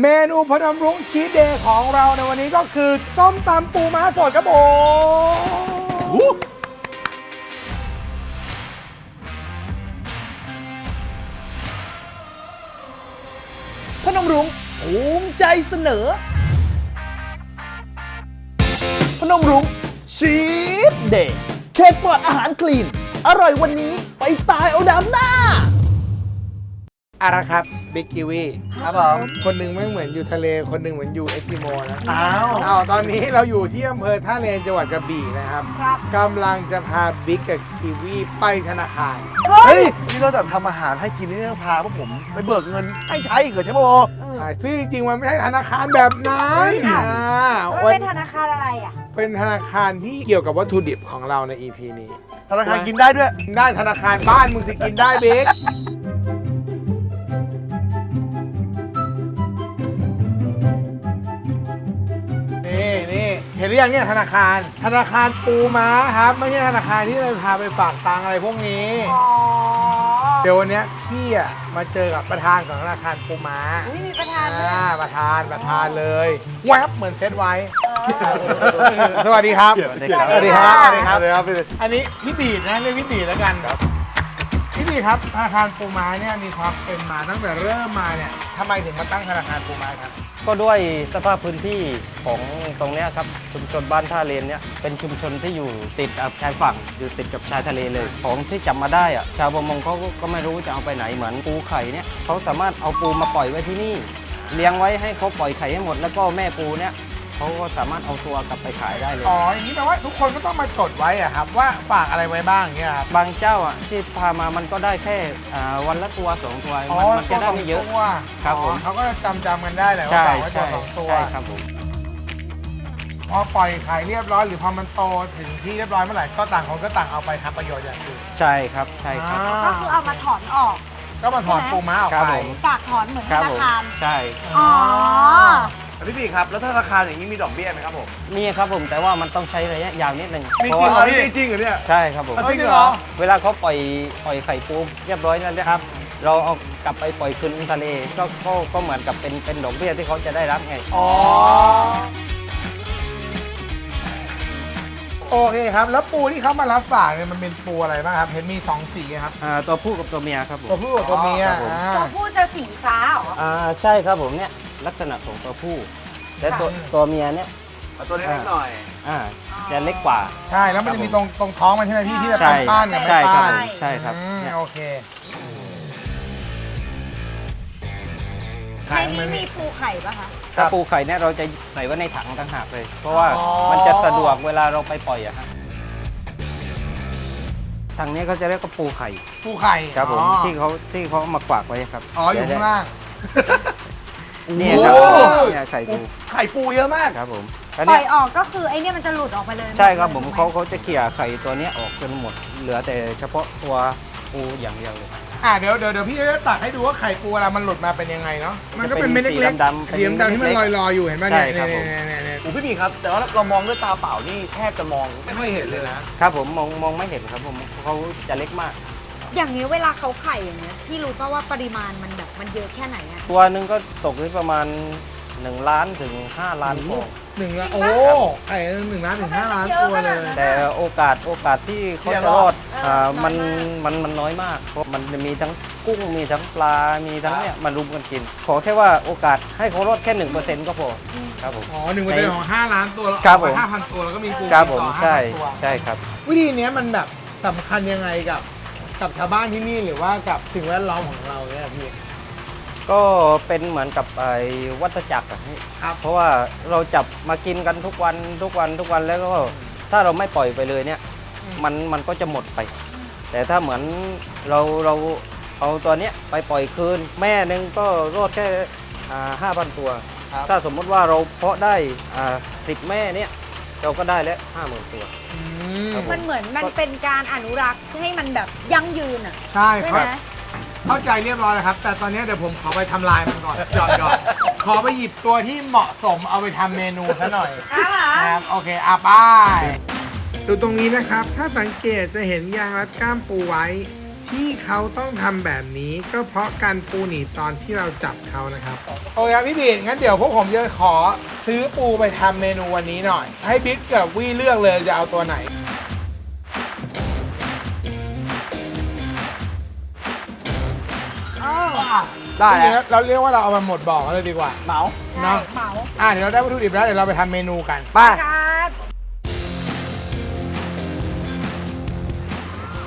เมนูพนมรุ้งชีสเดย์ของเราในวันนี้ก็คือต้มตำปูม้าสดครับผมพนมรุ้งภูมิใจเสนอ พนมรุ้งชีสเดย์เค้กปลอดอาหารคลีน อร่อยวันนี้ไปตายเอาดำหน้า อะละครับบิ๊กกิวีครับผมคนหนึ่งไม่เหมือนอยู่ทะเล คนหนึ่งเหมือนอยู่เอสกิโมนะอ้าวอ้าวตอนนี้เราอยู่ที่อำเภอท่าเลนจังหวัดกระบี่นะครับครับกำลังจะพาบิ๊กกับกิวีไปธนาคาร เฮ้ยนี่เราจะทำอาหารให้กินนี่ต้องพาพวกผมไปเบิกเงินให้ใช้อีกเหรอใช่โบอ่าซึ่งจริงๆมันไม่ใช่ธนาคารแบบนั้นค่ะอ่ามันวันเป็นธนาคารอะไรอะ เป็นธนาคารที่เกี่ยวกับวัตถุดิบของเราใน EP นี้ ธนาคารกินได้ด้วย ได้ธนาคารบ้านมึงสิกินได้บิ๊ก รือยังเนี่ยธนาคาร ธนาคารปูม้าครับ ไม่ใช่ธนาคารที่เราพาไปฝากตังค์อะไรพวกนี้ อ๋อเดี๋ยววันเนี้ยพี่อะมาเจอกับประธานของธนาคารปูม้าอุ้ยมีประธานด้วยอ่าประธานประธานเลยแวบเหมือนเซตไว้ เออ สวัสดีครับ สวัสดีครับ สวัสดีครับ สวัสดีครับ อันนี้พี่ตีดนะเรียกพี่ตีดแล้วกัน ครับพี่ตีครับธนาคารปูม้าเนี่ยมีความเป็นมาตั้งแต่เริ่มมาเนี่ยทำไมถึงมาตั้งธนาคารปูม้าครับ ก็ด้วยสภาพพื้นที่ของตรงเนี้ยครับชุมชนบ้านท่าเลนเนี่ยเป็นชุมชนที่อยู่ติดกับชายฝั่งอยู่ติดกับชายทะเลเลย ของที่จับมาได้อะชาวประมงเขาก็ไม่รู้จะเอาไปไหนเหมือนปูไข่เนี่ยเขาสามารถเอาปูมาปล่อยไว้ที่นี่ เลี้ยงไว้ให้เขาปล่อยไข่ให้หมด แล้วก็แม่ปูเนี่ย เขาก็สามารถเอาตัวกลับไปขายได้เลย อ๋ออย่างนี้แปลว่าทุกคนก็ต้องมาจดไว้อะครับ ว่าฝากอะไรไว้บ้างอย่างเงี้ยครับ บางเจ้าอะที่พามามันก็ได้แค่อ่าวันละตัวสองตัวมันมันจะได้ไม่เยอะ ตัวครับผม อ๋อเขาก็จะจำจำๆกันได้แหละว่าใช่ฝากไว้ตัวใช่สองตัวใช่ครับผมพอปล่อยขายเรียบร้อยหรือพอมันโตถึงที่เรียบร้อยเมื่อไหร่ก็ต่างคนก็ต่างเอาไปทำประโยชน์อย่างอื่นใช่ครับใช่ครับก็คือเอามาถอนออก ก็มาถอนปูม้าออกครับไป ผมฝากถอนเหมือนคธรับนาผมคาร ใช่ อ๋อ พี่ปีครับ แล้วธนาคารอย่างนี้มีดอกเบี้ยไหมครับผมมีครับผมแต่ว่ามันต้องใช้ระยะยาวนิดนึงมีเพราะจริงว่าเหรอพี่จริงเหรอเนี่ย ใช่ครับผมเอาเฮ้จยริงจริงเหเหรรออเวลาเขาปล่อยปล่อยไข่ปูเรียบร้อยแล้วเนี่ยครับ เราเอากลับไปปล่อยคืนทะเลก็ก็ก็เหมือนกับเป็นเป็นดอกเบี้ยที่เขาจะได้รับไง อ๋อ โอเคครับ แล้วปูที่เขามารับฝากเนี่ยมันเป็นปูอะไรบ้างครับเห็นมีสองสีครับอ่าตัวผู้กับตัวเมียครับผมตัวผู้กับตัวเมียครับผม อ่าตัวผู้จะสีฟ้าเหรออ่าใช่ครับผมเนี่ย ลักษณะของตัวผู้ และตัวค่ะตัวเมียเนี่ยเอาตัวเล็กๆหน่อยอ่าจะเล็กกว่า ใช่แล้วมันจะมีตรงตรงท้องมันใช่ไหมพี่ที่จะใช่เป็นป้านกับไม่ใช่ครับป้านผมใช่ครับอืมเนี่ย โอเคในนี้มีปูไข่ปะคะถ้าปูไข่เนี่ยเราจะใส่ไว้ในถังต่างหากเลย เพราะว่าอ๋อ มันจะสะดวกเวลาเราไปปล่อยอะครับทางนี้เขาจะเรียกว่าปูไข่ปูไข่ครับผมอ๋อที่เขาที่เขาเอามากวากไว้ครับอ๋ออยู่ข้างล่าง เนี่ยครับโอ้โหเนี่ยไข่ปูไข่ปูเยอะมาก ครับผมแล้วปล่เนี่อยยออกก็คือไอ้เนี่ยมันจะหลุดออกไปเลยใช่ครับผมถูกไหเขาเขาจะเขี่ยไข่ตัวเนี้ยออกจนหมด เหลือแต่เฉพาะตัวปูอย่างเดียวเลย อ่าเดี๋ยวเดี๋ยวเดี๋ยวพี่จะตักให้ดูว่าไข่ปูเวลามันหลุดมาเป็นยังไงเนาะมันก็เป็นเม็ดจะเป็นเล็กสีดำๆๆสีดำๆที่มันลอยๆอยู่เห็นไหมใช่เนี่ยครับผมเนี่ยเนี่ยเนี่ยโอ้พี่ปีครับ แต่ว่าเรามองด้วยตาเปล่านี่แทบจะมองไม่ค่อยเห็นเลยนะ ครับผมมองมองไม่เห็นครับผมเขาจะเล็กมาก อย่างนี้เวลาเขาไข่อย่างเงี้ยพี่รู้ป่าว่าปริมาณมันแบบมันเยอะแค่ไหนอะตัวหนึ่งก็ตกที่ประมาณ 1 ล้านถึง 5 ล้านฟอง หนึ่งล้านโอ้ไข่หนึ่งล้านถึงห้าล้านตัวเลย แต่โอกาสโอกาสที่เขาจะรอดอ่ามันมันมันน้อยมากเพราะมันจะมีทั้งกุ้งมีทั้งปลา มีทั้งเนี่ยมันรุมกันกิน ขอแค่ว่าโอกาสให้เขารอดแค่หนึ่งเปอร์เซ็นต์ก็พอครับผม อ๋อหนึ่งเปอร์เซ็นต์ของห้าล้านตัวครับผมห้าพันตัวแล้วก็มีปูครับผมต่อใช่5,000ตัวใช่ครับ วิธีเนี้ยมันแบบสำคัญยังไงกับ กับชาวบ้านที่นี่หรือว่ากับสิ่งแวดล้อมของเราเนี่ยพี่ ก็เป็นเหมือนกับไอ้วัฏจักรอะพี่ครับ เพราะว่าเราจับมากินกันทุกวันทุกวันทุกวันแล้วก็ถ้าเราไม่ปล่อยไปเลยเนี่ยอืม มันมันก็จะหมดไป แต่ถ้าเหมือนเราเราเอาตัวเนี้ยไปปล่อยคืน แม่หนึ่งก็รอดแค่ห้าพันตัวถ้าสมมุติว่าเราเพาะได้สิบแม่เนี่ย เราก็ได้แล้วห้าหมื่นตัวอืมครับผ มันเหมือนมันเป็นการอนุรักษ์ให้มันแบบยั่งยืนอะใช่ใช่คไหรัมบเข้าใจเรียบร้อยแล้วครับ แต่ตอนนี้เดี๋ยวผมขอไปทำลายมันก่อนหยอดหยอดขอไปหยิบตัวที่เหมาะสมเอาไปทำเมนูซะหน่อย อ่าครับโอเคอาป้ายดูตรงนี้นะครับ ถ้าสังเกตจะเห็นยางรัดก้ามปูไว้ ทที่เขาต้องทำแบบนี้ก็เพราะการปูหนีบตอนที่เราจับเขานะครับ โอเคครับพี่บีดงั้นเดี๋ยวพวกผมจะขอซื้อปูไปทำเมนูวันนี้หน่อย ให้บิ๊กกับวี่เลือกเลยจะเอาตัวไหน ได้ได้แล้วเราเรียกว่าเราเอามาหมดบ่อกันเลยดีกว่า เหมาเนาะ เหมาอะเดี๋ยวเราได้วัตถุดิบแล้วเดี๋ยวเราไปทำเมนูกัน ไป้าครับ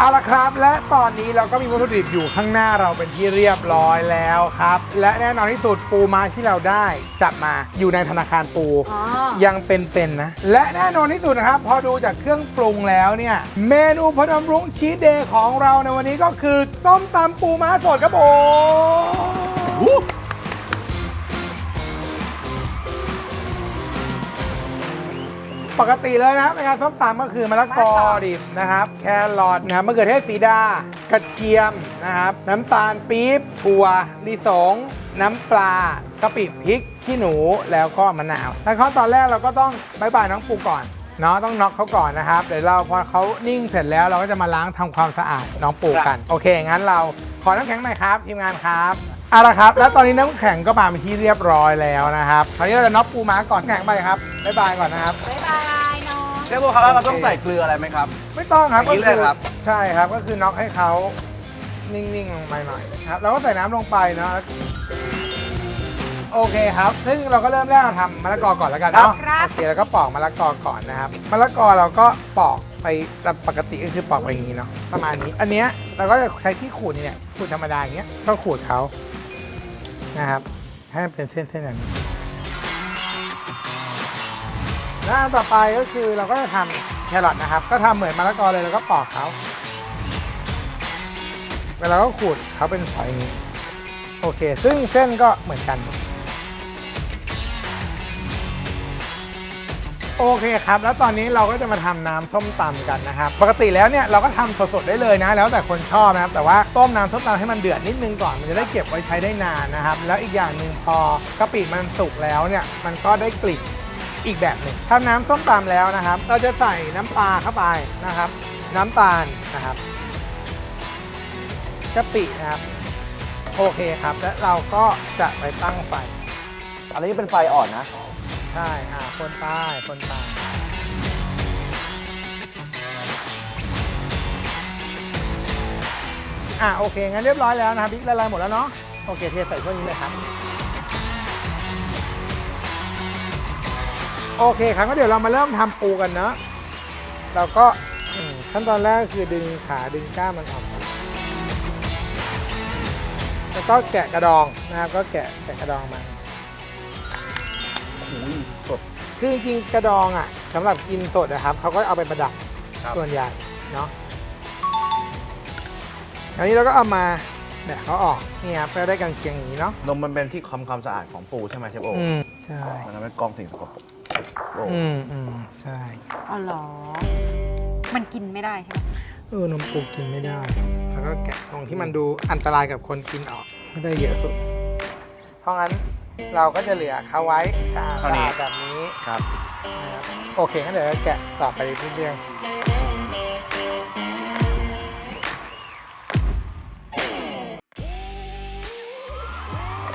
เอาละครับและตอนนี้เราก็มีวัตถุดิบอยู่ข้างหน้าเราเป็นที่เรียบร้อยแล้วครับ และแน่นอนที่สุดปูม้าที่เราได้จับมาอยู่ในธนาคารปู อ๋อ ยังเป็นๆนะ และแน่นอนที่สุดนะครับ พอดูจากเครื่องปรุงแล้วเนี่ย เมนูพนมรุ้งชีสเดย์ของเราในวันนี้ก็คือ ต้มตำปูม้าสดครับผม ปกติเลยนะครับในการส้มตำก็คือมะละกอดิบนะครับ แครอทนะครับมะเขือเทศสีดากระเทียมนะครับ น้ำตาลปี๊บถั่วลิสง น้ำปลากะปิพริกขี้หนูแล้วก็มะนาวแล้วขั้นตอนแรกเราก็ต้องบายบายน้องปูก่อนเนาะต้องน็อกเขาก่อนนะครับเดี๋ยวเราพอเขานิ่งเสร็จแล้วเราก็จะมาล้างทำความสะอาดน้องปูกัน โอเค งั้นเราขอน้ำแข็งหน่อยครับทีมงานครับเอาละครับ แล้วตอนนี้น้ำแข็งก็มาเป็นที่เรียบร้อยแล้วนะครับคราวนี้เราจะน็อกปูม้าก่อนแข็งไปครับบายบายก่อนนะครับบ๊ายบายน้อง เชฟโบครับแล้วเราต้องใส่เกลืออะไรไหมครับ ไม่ต้องครับอย่างนี้ก็เลยครับ ใช่ครับก็คือน็อกให้เขานิ่งๆลงไปหน่อยครับแล้วก็ใส่น้ำลงไปเนาะโอเคครับ ซึ่งเราก็เริ่มแรกเราทำมะละกอก่อนแล้วกันเนาะครับ โอเคแล้วก็ปอกมะละกอก่อนนะครับมะละกอเราก็ปอกไปตามปกติก็คือปอกไปอย่างนี้เนาะประมาณนี้อันเนี้ยเราก็จะใช้ที่ขูดเนี่ยขูดธรรมดาอย่างเงี้ยก็ขูดเขานะครับให้มันเป็นเส้นๆอย่างนี้ แล้นต่อไปก็คือเราก็จะทำแครอทนะครับ ก็ทำเหมือนมะละกอเลยแล้วก็ปอกเขาแล้วเราก็ขูดเขาเป็นฝอยนี้โอเค ซึ่งเส้นก็เหมือนกัน โอเคครับ แล้วตอนนี้เราก็จะมาทำน้ำส้มตำกันนะครับ ปกติแล้วเนี่ยเราก็ทำสดๆได้เลยนะ แล้วแต่คนชอบนะครับ แต่ว่าต้มน้ำส้มตำให้มันเดือดนิดนึงก่อน มันจะได้เก็บไว้ใช้ได้นานนะครับ แล้วอีกอย่างหนึ่งพอกะปิมันสุกแล้วเนี่ย มันก็ได้กลิ่น อีกแบบหนึ่งทำน้ำส้มตำแล้วนะครับ เราจะใส่น้ำปลาเข้าไปนะครับ น้ำตาลนะครับกะปินะครับโอเคครับ และเราก็จะไปตั้งไฟอันนี้เป็นไฟอ่อนนะ ใช่อ่าคนใต้คนใต้อ่าโอเคงั้นเรียบร้อยแล้วนะครับบิ๊กละลายหมดแล้วเนาะโอเคเทใส่ถ้วยนี้เลยครับ โอเคครับก็เดี๋ยวเรามาเริ่มทำปูกันเนาะเราก็อืมขั้นตอนแรกก็คือดึงขาดึงก้ามมันออกก่อนแล้วก็แกะกระดองนะครับก็แกะแกะกระดองมันสดคือจริงๆกระดองอะสำหรับกินสดนะครับเขาก็เอาไปประดับครับส่วนใหญ่เนาะอันนี้เราก็เอามาเนี่ยเขาออกนี่ครับก็ได้กันเชียงอย่างนี้เนาะนมมันเป็นที่ความความสะอาดของปูใช่ไหมเชฟโบอืมใช่มันทำให้กรองสิ่งสกปรกโอ้อืมอืมใช่อ๋อเหรอ มันกินไม่ได้ใช่ไหมเออนมปูกินไม่ได้ แล้วก็แกะตรงที่มันดูอันตรายกับคนกินออกไม่ได้เยอะสุด เพราะงั้นเราก็จะเหลือเขาไว้สะอาดเท่านี้ ๆแบบนี้ ครับ นะครับโอเคงั้นเดี๋ยวเราแกะต่อไปเรื่อยๆ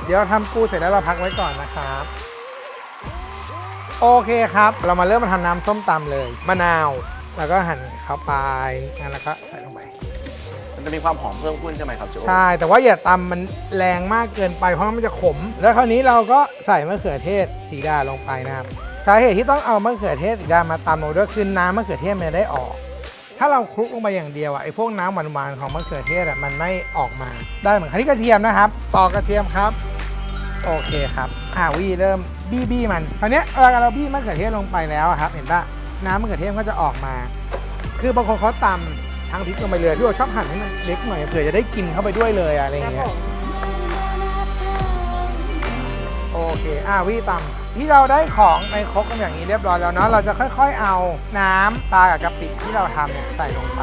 เดี๋ยวทำปูเสร็จแล้วเราพักไว้ก่อนนะครับ โอเคครับ เรามาเริ่มมาทำน้ำส้มตำเลย มะนาว แล้วก็หั่นเข้าไปงั้นแล้วก็ใส่ลงไป มันจะมีความหอมเพิ่มขึ้นใช่ไหมครับเชฟโบใช่ แต่ว่าอย่าตำมันแรงมากเกินไปเพราะมันจะขม แล้วคราวนี้เราก็ใส่มะเขือเทศสีดาลงไปนะครับสาเหตุที่ต้องเอามะเขือเทศสีดามาตำลงด้วยคือน้ำมะเขือเทศมันจะได้ออก ถ้าเราคลุกลงไปอย่างเดียวอะไอ้พวกน้ำหวานๆของมะเขือเทศอะมันไม่ออกมาได้เหมือนคันนี้กระเทียมนะครับตอกกระเทียมครับ โอเคครับอ่าวีเริ่ม บี้บี้มันคราวเนี้ยเวลาเราบี้มะเขือเทศลงไปแล้วอะครับ เห็นปะน้ำมะเขือเทศมันก็จะออกมา คือบางคนเขาตำทั้งพริกลงไปเลยพี่โอชอบหั่นให้มันเล็กหน่อยเผื่อจะได้กินเข้าไปด้วยเลยอะไรอย่างเงี้ยโอเค อ่าวี่ตำที่เราได้ของในครกกันอย่างนี้เรียบร้อยแล้วเนาะ เราจะค่อย ๆ เอาน้ำปลากับกะปิที่เราทำเนี่ยใส่ลงไป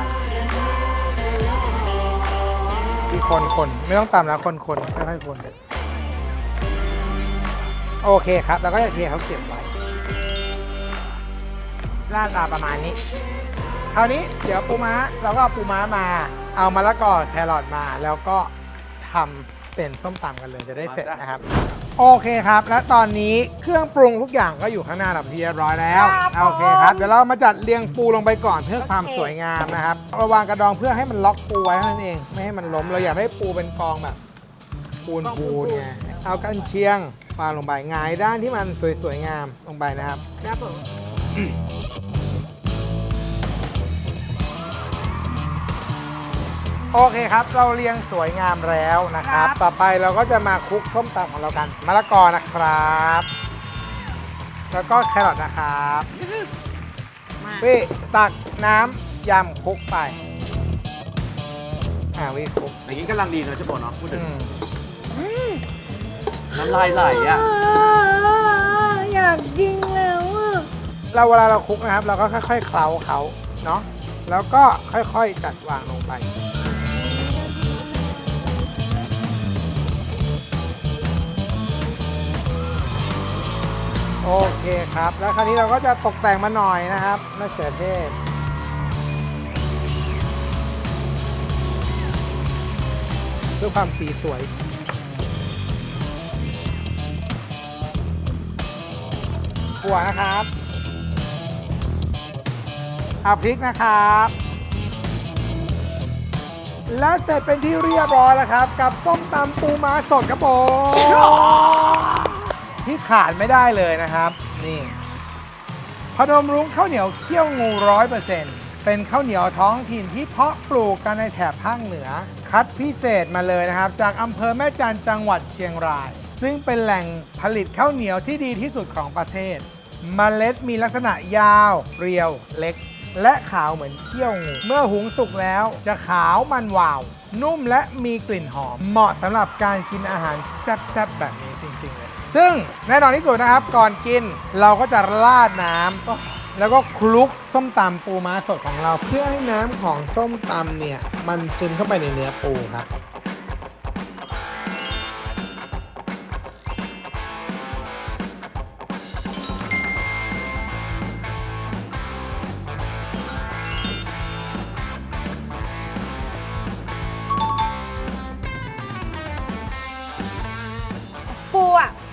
ที่คนคนๆไม่ต้องตำแล้วคนคนๆค่อยๆคน โอเคครับ แล้วก็จะเทเขาเก็บไว้หน้าตาประมาณนี้ คราวนี้เดี๋ยวปูม้าเราก็เอาปูม้ามา เอามะละกอแครอทมา แล้วก็ทำเป็นส้มตำกันเลยจะได้เสร็จนะครับ โอเคครับ และตอนนี้เครื่องปรุงทุกอย่างก็อยู่ข้างหน้าเราเรียบร้อยแล้ว ครับโอเคครับเดี๋ยวเรามาจัดเรียงปูลงไปก่อนเพื่อความโอเคสวยงามนะครับระวางกระดองเพื่อให้มันล็อกปูไว้เท่านั้นเอง ไม่ให้มันล้ม เราอยากได้ปูเป็นกองแบบปูนปูนไงเอากันเชียงวางลงไปหงายด้านที่มันสวยๆงามลงไปนะครับ ครับผมโอเคครับ เราเรียงสวยงามแล้วนะครับ ต่อไปเราก็จะมาคลุกส้มตำของเรากันมะละกอนะครับ แล้วก็แครอทนะครับมาวิตักน้ำยำคลุกไปอ่าวิคลุกอย่างนี้กำลังดีนะเจ๊โบเนาะพูดถึอืงม น้ำลายไหลอะ อยากกินแล้วอะเราเวลาเราคลุกนะครับ เราก็ค่อยๆเคล้าเขาเนาะแล้วก็ค่อยๆจัดวางลงไป โอเคครับ แล้วคราวนี้เราก็จะตกแต่งมาหน่อยนะครับมะเขือเทศ เพื่อความสีสวย ถั่วนะครับเอาพริกนะครับ และเสร็จเป็นที่เรียบร้อยแล้วครับ กับส้มตำปูม้าสดครับผมที่ขาดไม่ได้เลยนะครับ นี่พนมรุ้งข้าวเหนียวเคี่ยวงูร้อยเปอร์เซ็นต์เป็นข้าวเหนียวท้องถิ่นที่เพาะปลูกกันในแถบภาคเหนือ คัดพิเศษมาเลยนะครับ จากอำเภอแม่จันจังหวัดเชียงราย ซึ่งเป็นแหล่งผลิตข้าวเหนียวที่ดีที่สุดของประเทศเมล็ดมีลักษณะยาว เรียว เล็ก และขาวเหมือนเขี้ยวงู เมื่อหุงสุกแล้วจะขาวมันวาว นุ่มและมีกลิ่นหอม เหมาะสำหรับการกินอาหารแซ่บๆแบบนี้จริงๆเลย ซึ่งแน่นอนที่สุดนะครับ ก่อนกินเราก็จะราดน้ำแล้วก็คลุกส้มตำปูม้าสดของเรา เพื่อให้น้ำของส้มตำเนี่ย มันซึมเข้าไปในเนื้อปูครับ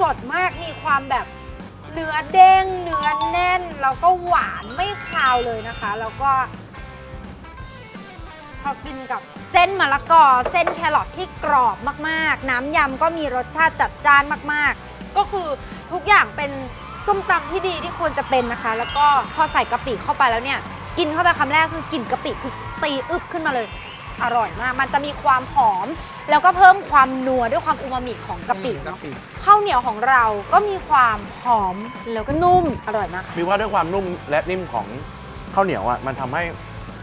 สดมากมีความแบบเนื้อเด้งเนื้อแน่น แล้วก็หวานไม่คาวเลยนะคะ แล้วก็พอกินกับเส้นมะละกอ เส้นแครอทที่กรอบมากๆ น้ำยำก็มีรสชาติจัดจ้านมากๆ ก็คือทุกอย่างเป็นส้มตำที่ดีที่ควรจะเป็นนะคะ แล้วก็พอใส่กะปิเข้าไปแล้วเนี่ย กินเข้าไปคำแรกคือกลิ่นกะปิคือตีอึบขึ้นมาเลย อร่อยมาก มันจะมีความหอม แล้วก็เพิ่มความนัวด้วยความอูมามิของกะปิเนาะข้าวเหนียวของเราก็มีความหอมแล้วก็นุ่มอร่อยมากค่ะมีว่าด้วยความนุ่มและนิ่มของข้าวเหนียวอะมันทำให้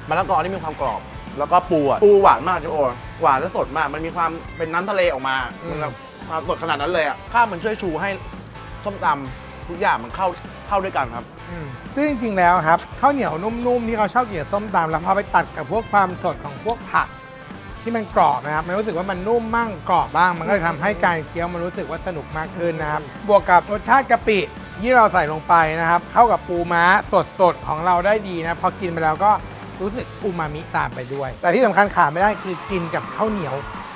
มะละกอนี่มีความกรอบ แล้วก็ปูอะปูหวานมากเจ๊โบหวานและสดมาก มันมีความเป็นน้ำทะเลออกมาอืม มันแบบความสดขนาดนั้นเลยอะข้าวมันช่วยชูให้ส้มตำ ทุกอย่างมันเข้าเข้าด้วยกันครับ อืมซึ่งจริงๆแล้วครับข้าวเหนียวนุ่มๆที่เขาชอบกินกับส้มตำแล้วพอไปตัดกับพวกความสดของพวกผัก ที่มันกรอบนะครับ มันรู้สึกว่ามันนุ่มมั่งกรอบบ้าง มันก็เลยทำให้การเคี้ยวมันรู้สึกว่าสนุกมากขึ้นนะครับ บวกกับรสชาติกะปิที่เราใส่ลงไปนะครับ เข้ากับปูม้าสดๆของเราได้ดีนะพอกินไปแล้วก็รู้สึกอูมามิตามไปด้วย แต่ที่สำคัญขาดไม่ได้คือกินกับข้าวเหนียว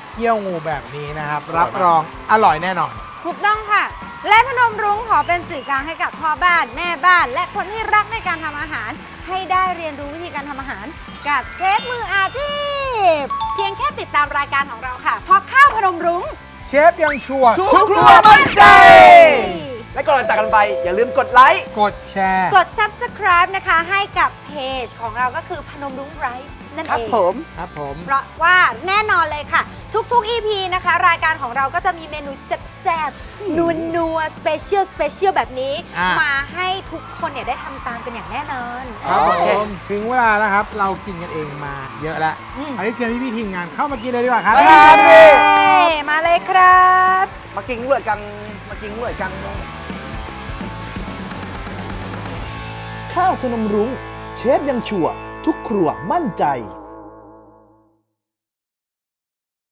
เคี่ยวงูแบบนี้นะครับ รับรองอร่อยแน่นอน ถูกต้องค่ะ และพนมรุ้งขอเป็นสื่อกลางให้กับพ่อบ้านแม่บ้าน และคนที่รักในการทำอาหาร ให้ได้เรียนรู้วิธีการทำอาหาร กับเชฟมืออาชีพเพียงแค่ติดตามรายการของเราค่ะเพราะข้าวพนมรุ้ง เชฟยังชัวร์ทุกครัวมั่นใจ และก่อนจากกันไป อย่าลืมกดไลค์ กดแชร์ กด subscribe นะคะให้กับเพจของเราก็คือพนมรุ้งไรซ์ นั่นครับเองผม ครับผม เพราะว่าแน่นอนเลยค่ะ ทุกๆ EP นะคะ รายการของเราก็จะมีเมนูแซ่บๆนัวนัวสเปเชียลสเปเชียลแบบนี้ อะมาให้ทุกคนเนี่ยได้ทำตามกันอย่างแน่นอนครับโอเค ผมถึงเวลาแล้วครับ เรากินกันเองมาเยอะแล้วอืมอันนี้เชิญพี่พี่ๆทีมงานเข้ามากินเลยดีกว่าครับไปครับพี่ เย้มาเลยครับ มากินด้วยกัน มากินด้วยกัน ข้าวพนมรุ้งเชฟยังชัวร์ ทุกครัวมั่นใจ